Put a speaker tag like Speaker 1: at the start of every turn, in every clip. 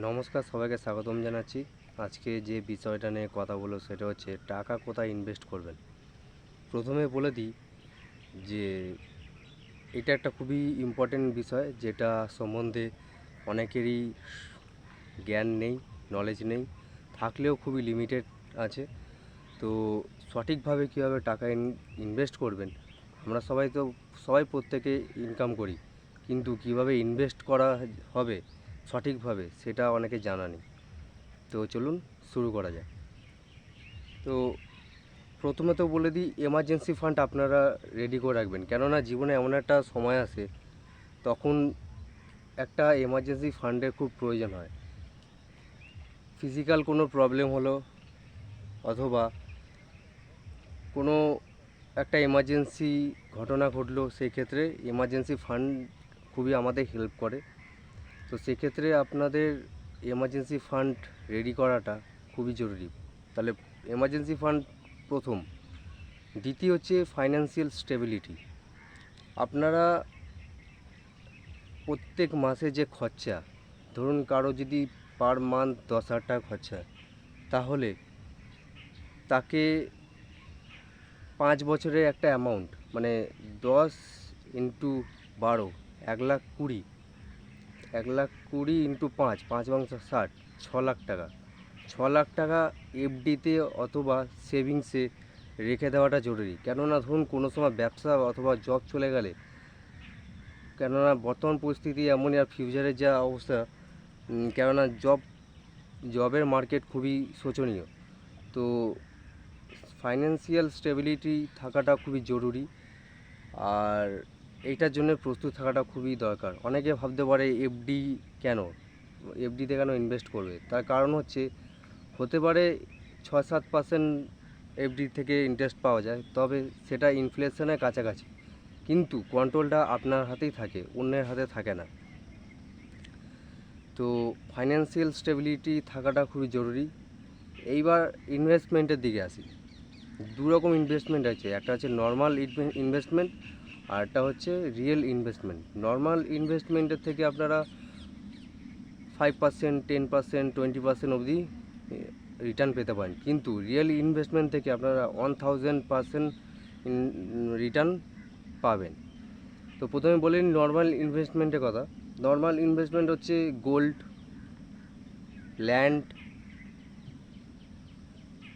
Speaker 1: নমস্কার, সবাইকে স্বাগতম জানাচ্ছি। আজকে যে বিষয়টা নিয়ে কথা বলব সেটা হচ্ছে টাকা কোথায় ইনভেস্ট করবেন? প্রথমে বলে দিই যে এটা একটা খুবই ইম্পর্টেন্ট বিষয়, যেটা সম্বন্ধে অনেকেরই জ্ঞান নেই নলেজ নেই, থাকলেও খুবই লিমিটেড আছে। তো সঠিকভাবে কীভাবে টাকা ইনভেস্ট করবেন? আমরা সবাই তো, সবাই প্রত্যেকে ইনকাম করি, কিন্তু কীভাবে ইনভেস্ট করা হবে? সঠিকভাবে, সেটা অনেকে জানা নেই। তো চলুন শুরু করা যাক। তো প্রথমে তো বলে দিই এমার্জেন্সি ফান্ড আপনারা রেডি করে রাখবেন। কেননা জীবনে এমন একটা সময় আসে, তখন একটা এমার্জেন্সি ফান্ডের খুব প্রয়োজন হয়। ফিজিক্যাল কোনো প্রবলেম হলো, অথবা কোনো একটা এমার্জেন্সি ঘটনা ঘটলো, সেই ক্ষেত্রে এমার্জেন্সি ফান্ড খুবই আমাদের হেল্প করে। তো সেক্ষেত্রে আপনাদের এমার্জেন্সি ফান্ড রেডি করাটা খুবই জরুরি। তাহলে এমার্জেন্সি ফান্ড প্রথম। দ্বিতীয় হচ্ছে ফাইন্যান্সিয়াল স্টেবিলিটি আপনারা প্রত্যেক মাসে যে খরচা, ধরুন কারও যদি পার মান্থ দশ হাজার টাকা খরচা, তাহলে তাকে পাঁচ বছরের একটা অ্যামাউন্ট মানে দশ ইন্টু বারো, এক লাখ কুড়ি এক লাখ কুড়ি ইন্টু পাঁচ পাঁচ মাংস ষাট, ছ লাখ টাকা। ছ লাখ টাকা এফডিতে অথবা সেভিংসে রেখে দেওয়াটা জরুরি। কেননা ধরুন, কোনো সময় ব্যবসা অথবা জব চলে গেলে, কেননা বর্তমান পরিস্থিতি এমনই আর ফিউচারের যা অবস্থা কেননা জব, জবের মার্কেট খুবই শোচনীয়। তো ফাইন্যান্সিয়াল স্টেবিলিটি থাকাটা খুবই জরুরি। আর এইটার জন্য প্রস্তুত থাকাটা খুবই দরকার। অনেকে ভাবতে পারে এফডি কেন? এফডিতে কেন ইনভেস্ট করবে? তার কারণ হচ্ছে, হতে পারে ছয় সাত পার্সেন্ট এফডি থেকে ইন্টারেস্ট পাওয়া যায়, তবে সেটা ইনফ্লেশনের কাছাকাছি। কিন্তু কন্ট্রোলটা আপনার হাতেই থাকে, অন্যের হাতে থাকে না। তো ফাইন্যান্সিয়াল স্টেবিলিটি থাকাটা খুবই জরুরি। এইবার ইনভেস্টমেন্টের দিকে আসি। দু রকম ইনভেস্টমেন্ট আছে, একটা হচ্ছে নর্মাল ইনভেস্টমেন্ট আর একটা হচ্ছে রিয়েল ইনভেস্টমেন্ট নর্মাল ইনভেস্টমেন্টের থেকে আপনারা five percent ten percent twenty percent অবধি রিটার্ন পেতে পারেন। কিন্তু রিয়েল ইনভেস্টমেন্ট থেকে আপনারা ওয়ান থাউজেন্ড পার্সেন্ট রিটার্ন পাবেন। তো প্রথমে বলি নর্মাল ইনভেস্টমেন্টের কথা। নর্মাল ইনভেস্টমেন্ট হচ্ছে গোল্ড ল্যান্ড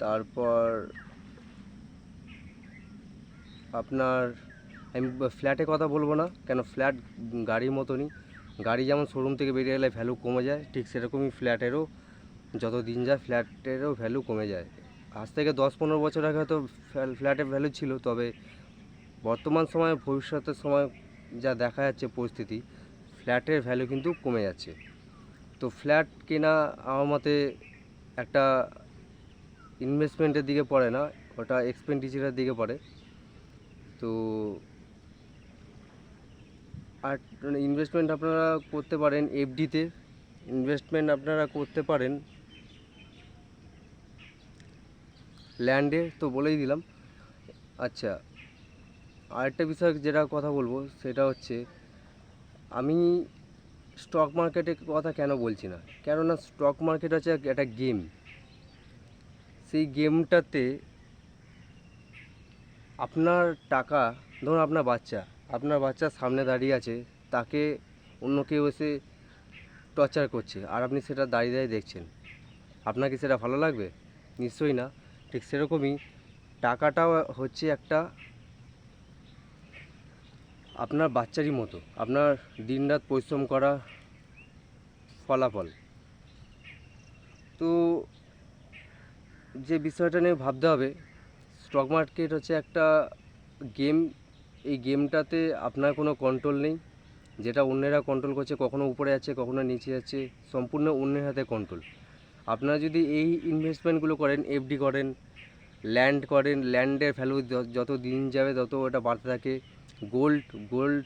Speaker 1: তারপর আপনার আমি ফ্ল্যাটে কথা বলব না, কেন ফ্ল্যাট গাড়ির মতনই। গাড়ি যেমন শোরুম থেকে বেরিয়ে গেলে ভ্যালু কমে যায়, ঠিক সেরকমই ফ্ল্যাটেরও যত দিন যায় ফ্ল্যাটেরও ভ্যালু কমে যায়। আজ থেকে দশ পনেরো বছর আগে হয়তো ফ্ল্যাটের ভ্যালু ছিল, তবে বর্তমান সময়ে, ভবিষ্যতের সময় যা দেখা যাচ্ছে পরিস্থিতি ফ্ল্যাটের ভ্যালু কিন্তু কমে যাচ্ছে। তো ফ্ল্যাট কেনা আমার মতে একটা ইনভেস্টমেন্টের দিকে পড়ে না, ওটা এক্সপেন্ডিচারের দিকে পড়ে। তো আর ইনভেস্টমেন্ট আপনারা করতে পারেন এফডিতে ইনভেস্টমেন্ট আপনারা করতে পারেন। ল্যান্ডে তো বলেই দিলাম। আচ্ছা আরেকটা বিষয় যেটা কথা বলব, সেটা হচ্ছে আমি স্টক মার্কেটের কথা কেন বলছি না? কেননা স্টক মার্কেট হচ্ছে একটা গেম সেই গেমটাতে আপনার টাকা, ধরুন আপনার বাচ্চা আপনার বাচ্চা সামনে দাঁড়িয়ে আছে, তাকে অন্য কেউ এসে টর্চার করছে আর আপনি সেটা দাঁড়িয়ে দাঁড়িয়ে দেখছেন। আপনাকে সেটা ভালো লাগবে? নিশ্চয়ই না। ঠিক সেরকমই টাকাটাও হচ্ছে একটা আপনার বাচ্চারই মতো। আপনার দিনরাত পরিশ্রম করা ফলাফল। তো যে বিষয়টা নিয়ে ভাবতে হবে স্টক মার্কেট হচ্ছে একটা গেম এই গেমটাতে আপনার কোনো কন্ট্রোল নেই। যেটা অন্যেরা কন্ট্রোল করছে, কখনো উপরে যাচ্ছে, কখনো নিচে যাচ্ছে, সম্পূর্ণ অন্যের হাতে কন্ট্রোল আপনারা যদি এই ইনভেস্টমেন্টগুলো করেন এফডি করেন ল্যান্ড করেন ল্যান্ডের ভ্যালু যত দিন যাবে, তত ওটা বাড়তে থাকে। গোল্ড গোল্ড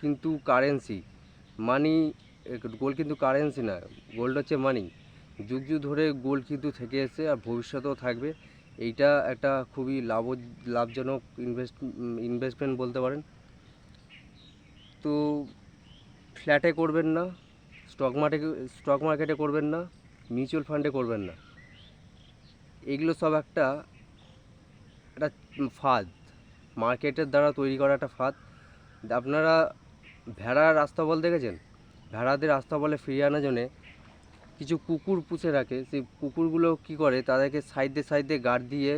Speaker 1: কিন্তু কারেন্সি মানি গোল্ড কিন্তু কারেন্সি না গোল্ড হচ্ছে মানি যুগ যুগ ধরে গোল্ড কিন্তু থেকে এসেছে আর ভবিষ্যতেও থাকবে। এইটা একটা খুবই লাভ লাভজনক ইনভেস্ট ইনভেস্টমেন্ট বলতে পারেন। তো ফ্ল্যাটে করবেন না স্টক মার্কেটে স্টক মার্কেটে করবেন না মিউচুয়াল ফান্ডে করবেন না। এগুলো সব একটা একটা ফাঁদ। মার্কেটের দ্বারা তৈরি করা একটা ফাঁদ। আপনারা ভেড়ার রাস্তা বল দেখেছেন? ভেড়াদের রাস্তা বলে ফিরিয়ে আনার জন্যে কিছু কুকুর পুষে রাখে, সেই কুকুরগুলো কী করে, তাদেরকে সাইডে সাইডে গার্ড দিয়ে,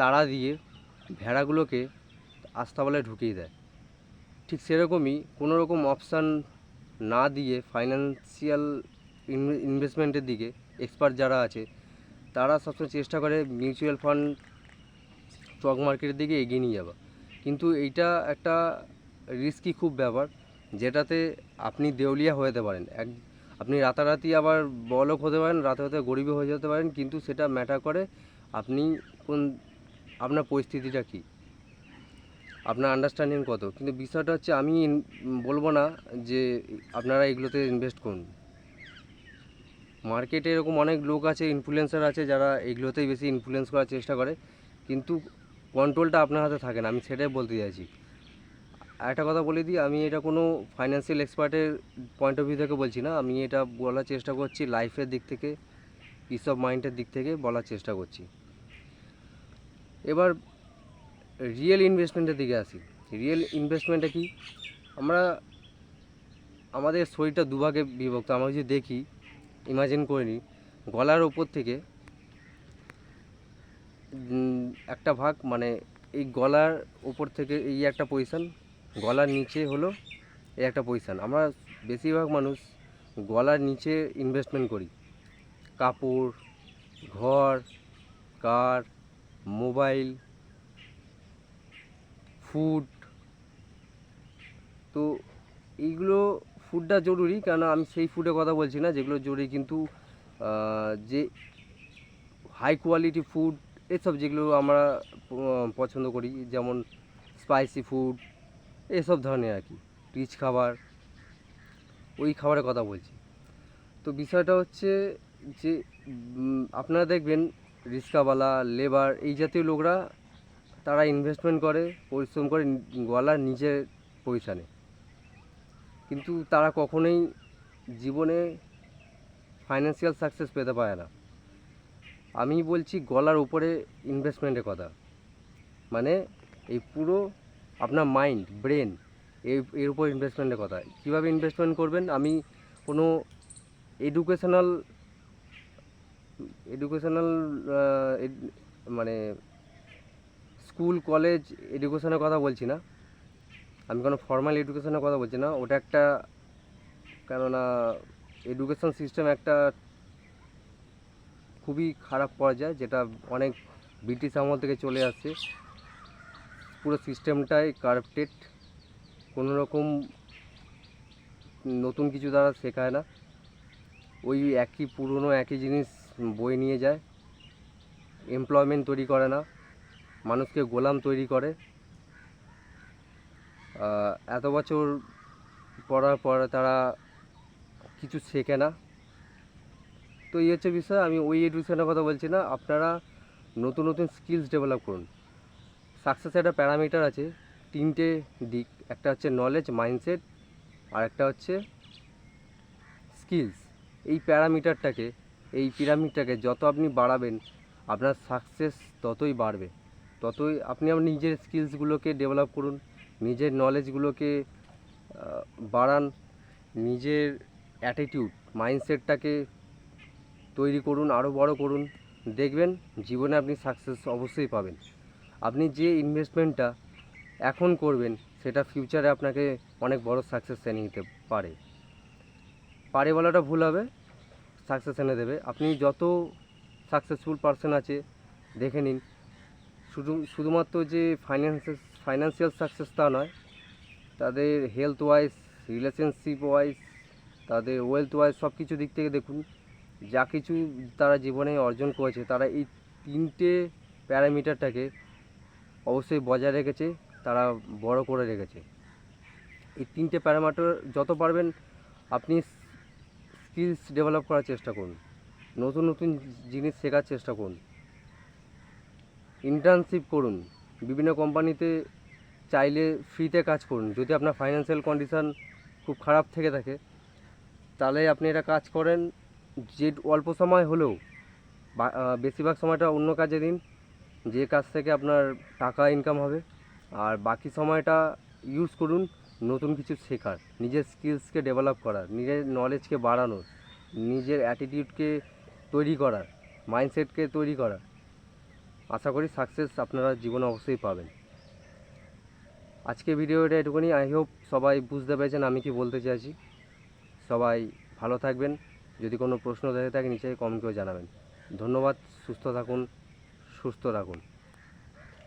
Speaker 1: তাড়া দিয়ে ভেড়াগুলোকে আস্তাবলে ঢুকিয়ে দেয়। ঠিক সেরকমই কোনো রকম অপশান না দিয়ে ফাইন্যান্সিয়াল ইনভেস্টমেন্টের দিকে এক্সপার্ট যারা আছে, তারা সবসময় চেষ্টা করে মিউচুয়াল ফান্ড, স্টক মার্কেটের দিকে এগিয়ে নিয়ে যাওয়া। কিন্তু এইটা একটা রিস্কি খুব ব্যাপার, যেটাতে আপনি দেউলিয়া হয়ে যেতে পারেন। এক আপনি রাতারাতি আবার বলক হতে পারেন রাতারাতি গরিবও হয়ে যেতে পারেন, কিন্তু সেটা ম্যাটার করে আপনি কোন, আপনার পরিস্থিতিটা কী? আপনার আন্ডারস্ট্যান্ডিং কত? কিন্তু বিষয়টা হচ্ছে আমি বলব না যে আপনারা এগুলোতে ইনভেস্ট করুন। মার্কেটে এরকম অনেক লোক আছে ইনফ্লুয়েন্সার আছে, যারা এগুলোতেই বেশি ইনফ্লুয়েন্স করার চেষ্টা করে, কিন্তু কন্ট্রোলটা আপনার হাতে থাকে না। আমি সেটাই বলতে চাইছি। একটা কথা বলে দিই, আমি এটা কোনো ফাইন্যান্সিয়াল এক্সপার্টের পয়েন্ট অফ ভিউ থেকে বলছি না। আমি এটা বলার চেষ্টা করছি লাইফের দিক থেকে পিস অফ মাইন্ডের দিক থেকে বলার চেষ্টা করছি। এবার রিয়েল ইনভেস্টমেন্টের দিকে আসি। রিয়েল ইনভেস্টমেন্টে কি? আমরা, আমাদের শরীরটা দুভাগে বিভক্ত। আমরা যদি দেখি ইমাজিন করে নিই, গলার ওপর থেকে একটা ভাগ মানে এই গলার ওপর থেকে এই একটা পজিশন গলার নিচে হলো এই একটা পজিশন আমরা বেশিরভাগ মানুষ গলার নিচে ইনভেস্টমেন্ট করি। কাপড়, ঘর কার মোবাইল ফুড তো এইগুলো ফুডটা জরুরি কেন আমি সেই ফুডের কথা বলছি না, যেগুলো জরুরি কিন্তু যে হাই কোয়ালিটি ফুড এসব যেগুলো আমরা পছন্দ করি, যেমন স্পাইসি ফুড এসব ধরনের আর কি, রিচ খাবার, ওই খাবারের কথা বলছি। তো বিষয়টা হচ্ছে যে আপনারা দেখবেন রিক্সাওয়ালা লেবার এই জাতীয় লোকরা, তারা ইনভেস্টমেন্ট করে, পরিশ্রম করে গলার নিজের পজিশানে কিন্তু তারা কখনোই জীবনে ফাইন্যান্সিয়াল সাকসেস পেতে পারে না। আমি বলছি গলার উপরে ইনভেস্টমেন্টের কথা। মানে এই পুরো আপনার মাইন্ড ব্রেন এর উপর ইনভেস্টমেন্টের কথা। কীভাবে ইনভেস্টমেন্ট করবেন? আমি কোনো এডুকেশনাল এডুকেশনাল মানে স্কুল কলেজ এডুকেশনের কথা বলছি না। আমি কোনো ফর্মাল এডুকেশনের কথা বলছি না। ওটা একটা, কেননা এডুকেশন সিস্টেম একটা খুবই খারাপ পর্যায়ে, যেটা অনেক ব্রিটিশ আমল থেকে চলে আসছে। পুরো সিস্টেমটাই কারাপ্টেড কোনো রকম নতুন কিছু দ্বারা শেখায় না। ওই একই পুরনো একই জিনিস বই নিয়ে যায়। এমপ্লয়মেন্ট তৈরি করে না, মানুষকে গোলাম তৈরি করে। এত বছর পড়ার পর তারা কিছু শেখে না। তো এই হচ্ছে বিষয়, আমি ওই এডুকেশনের কথা বলছি না। আপনারা নতুন নতুন স্কিলস ডেভেলপ করুন। সাকসেসের একটা প্যারামিটার আছে। তিনটে দিক, একটা হচ্ছে নলেজ মাইন্ডসেট আর একটা হচ্ছে স্কিলস এই প্যারামিটারটাকে, এই পিরামিডটাকে যত আপনি বাড়াবেন, আপনার সাকসেস ততই বাড়বে। ততই আপনি আপনার নিজের স্কিলসগুলোকে ডেভেলপ করুন, নিজের নলেজগুলোকে বাড়ান, নিজের অ্যাটিটিউড মাইন্ডসেটটাকে তৈরি করুন আরও বড় করুন। দেখবেন, জীবনে আপনি সাকসেস অবশ্যই পাবেন। আপনি যে ইনভেস্টমেন্টটা এখন করবেন, সেটা ফিউচারে আপনাকে অনেক বড় সাকসেস এনে দিতে পারে। পারে বলাটা ভুল হবে সাকসেস এনে দেবে। আপনি যত সাকসেসফুল পার্সন আছে, দেখে নিন। শুধু, শুধুমাত্র যে ফাইন্যান্স ফাইন্যান্সিয়াল সাকসেস তা নয়, তাদের হেলথ ওয়াইজ রিলেশনশিপ ওয়াইজ তাদের ওয়েলথ ওয়াইজ সব কিছু দিক থেকে দেখুন, যা কিছু তারা জীবনে অর্জন করেছে, তারা এই তিনটে প্যারামিটারটাকে অবশ্যই বজায় রেখেছে, তারা বড় করে রেখেছে। এই তিনটে প্যারামিটার যত পারবেন, আপনি স্কিলস ডেভেলপ করার চেষ্টা করুন। নতুন নতুন জিনিস শেখার চেষ্টা করুন। ইন্টার্নশিপ করুন। বিভিন্ন কোম্পানিতে চাইলে ফ্রিতে কাজ করুন। যদি আপনার ফাইন্যান্সিয়াল কন্ডিশন খুব খারাপ থেকে থাকে, তাহলে আপনি এটা কাজ করেন, যে অল্প সময় হলেও বেশিরভাগ সময়টা অন্য কাজে দিন। যে কাজ থেকে আপনার টাকা ইনকাম হবে, আর বাকি সময়টা ইউজ করুন নতুন কিছু শেখার, নিজের স্কিলসকে ডেভেলপ করার, নিজের নলেজকে বাড়ানোর, নিজের অ্যাটিটিউডকে তৈরি করার মাইন্ডসেটকে তৈরি করার। আশা করি সাকসেস আপনারা জীবনে অবশ্যই পাবেন। আজকে ভিডিওটা এটুকুনি। আই হোপ সবাই বুঝতে পেরেছেন আমি কি বলতে চাইছি। সবাই ভালো থাকবেন। যদি কোনো প্রশ্ন থেকে থাকে নিচে কমেন্ট করে জানাবেন। ধন্যবাদ। সুস্থ থাকুন। সুস্থ রাখুন